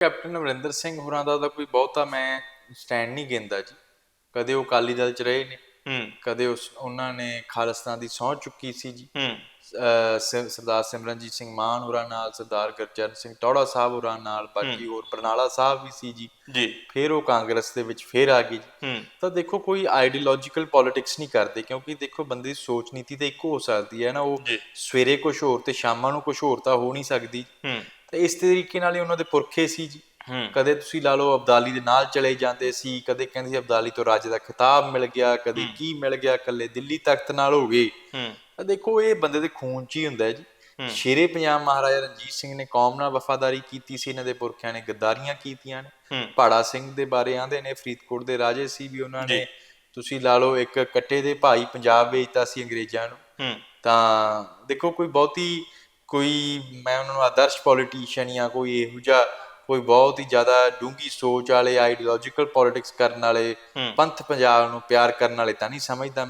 Captain Amarinder Singh ਹੋਰਾਂ ਦਾ ਤਾਂ ਕੋਈ ਬਹੁਤਾ ਮੈਂ ਸਟੈਂਡ ਨਹੀਂ ਗਿੰਦਾ ਜੀ। ਕਦੇ ਉਹ ਅਕਾਲੀ ਦਲ ਚ ਰਹੇ ਨੇ ਹੂੰ। ਕਦੇ ਉਸ ਉਹਨਾਂ ਨੇ ਖਾਲਿਸਤਾਨ ਦੀ ਸਹੁੰ ਚੁੱਕੀ ਸੀ ਜੀ। ਹੂੰ। ਸ- ਸਰਦਾਰ ਸਿਮਰਨਜੀਤ ਸਿੰਘ ਮਾਨ ਹੋਰਾਂ ਨਾਲ ਸਰਦਾਰ ਗੁਰਚਰਨ ਸਿੰਘ ਟੌੜਾ ਸਾਹਿਬ ਹੋਰਾਂ ਨਾਲ ਬਾਕੀ ਹੋਰ ਬਰਨਾਲਾ ਸਾਹਿਬ ਵੀ ਸੀ ਜੀ। ਜੀ। ਫਿਰ ਉਹ ਕਾਂਗਰਸ ਦੇ ਵਿੱਚ ਫਿਰ ਆ ਗਏ ਜੀ। ਹੂੰ। ਤਾਂ ਦੇਖੋ ਕੋਈ ਆਈਡੀਓਲੋਜੀਕਲ ਪੋਲਿਟਿਕਸ ਨਹੀਂ ਕਰਦੇ ਕਿਉਂਕਿ ਦੇਖੋ ਬੰਦੇ ਦੀ ਸੋਚ ਨੀਤੀ ਤਾਂ ਇੱਕੋ ਹੋ ਸਕਦੀ ਹੈ ਨਾ ਉਹ। ਸਵੇਰੇ ਕੁਝ ਹੋਰ ਤੇ ਸ਼ਾਮਾਂ ਨੂੰ ਕੁਝ ਹੋਰ ਤਾਂ ਹੋ ਨਹੀਂ ਸਕਦੀ। ਹੂੰ। ਤਾਂ ਇਸ ਤਰੀਕੇ ਨਾਲ ਹੀ ਉਹਨਾਂ ਦੇ ਪੁਰਖੇ ਸੀ ਜੀ। ਕਦੇ ਤੁਸੀਂ ਲਾ ਲਓ ਅਬਦਾਲੀ ਦੇ ਨਾਲ ਚਲੇ ਜਾਂਦੇ ਸੀ ਕਦੇ ਕਹਿੰਦੇ ਸੀ ਅਬਦਾਲੀ ਤੋਂ ਰਾਜ ਦਾ ਖਿਤਾਬ ਮਿਲ ਗਿਆ ਕਦੇ ਕੀ ਮਿਲ ਗਿਆ ਕੱਲੇ ਦਿੱਲੀ ਤਖਤ ਨਾਲ ਹੋ ਗਏ। ਹੂੰ। ਤਾਂ ਦੇਖੋ ਇਹ ਬੰਦੇ ਦੇ ਖੂਨ 'ਚ ਹੀ ਹੁੰਦਾ ਹੈ ਜੀ। ਸ਼ੇਰੇ ਪੰਜਾਬ ਮਹਾਰਾਜਾ ਰਣਜੀਤ ਸਿੰਘ ਨੇ ਕੌਮ ਨਾਲ ਵਫਾਦਾਰੀ ਕੀਤੀ ਸੀ ਇਹਨਾਂ ਦੇ ਪੁਰਖਿਆਂ ਨੇ ਗੱਦਾਰੀਆਂ ਕੀਤੀਆਂ ਨੇ। ਪਾੜਾ ਸਿੰਘ ਦੇ ਬਾਰੇ ਆਂਦੇ ਨੇ ਫਰੀਦਕੋਟ ਦੇ ਰਾਜੇ ਸੀ ਵੀ ਉਹਨਾਂ ਨੇ ਤੁਸੀਂ ਲਾ ਲਓ ਇੱਕ ਕੱਟੇ ਦੇ ਭਾਈ ਪੰਜਾਬ ਵੇਚਤਾ ਸੀ ਅੰਗਰੇਜ਼ਾਂ ਨੂੰ। ਤਾਂ ਦੇਖੋ ਕੋਈ ਬਹੁਤੀ ਕੋਈ ਮੈਂ ਉਹਨਾਂ ਨੂੰ ਆਦਰਸ਼ ਪੋਲੀਟੀਸ਼ੀਅਨ ਜਾਂ ਕੋਈ ਇਹੋ ਜਿਹਾ ਕੋਈ ਬਹੁਤ ਹੀ ਜ਼ਿਆਦਾ ਡੂੰਗੀ ਸੋਚ ਵਾਲੇ ਆਈਡੀਓਲੋਜੀਕਲ ਪੋਲਿਟਿਕਸ ਕਰਨ ਵਾਲੇ। ਪੰਥ ਪੰਜਾਬ ਨੂੰ ਪਿਆਰ ਕਰਨ ਵਾਲੇ ਤਾਂ ਨਹੀਂ ਸਮਝਦਾ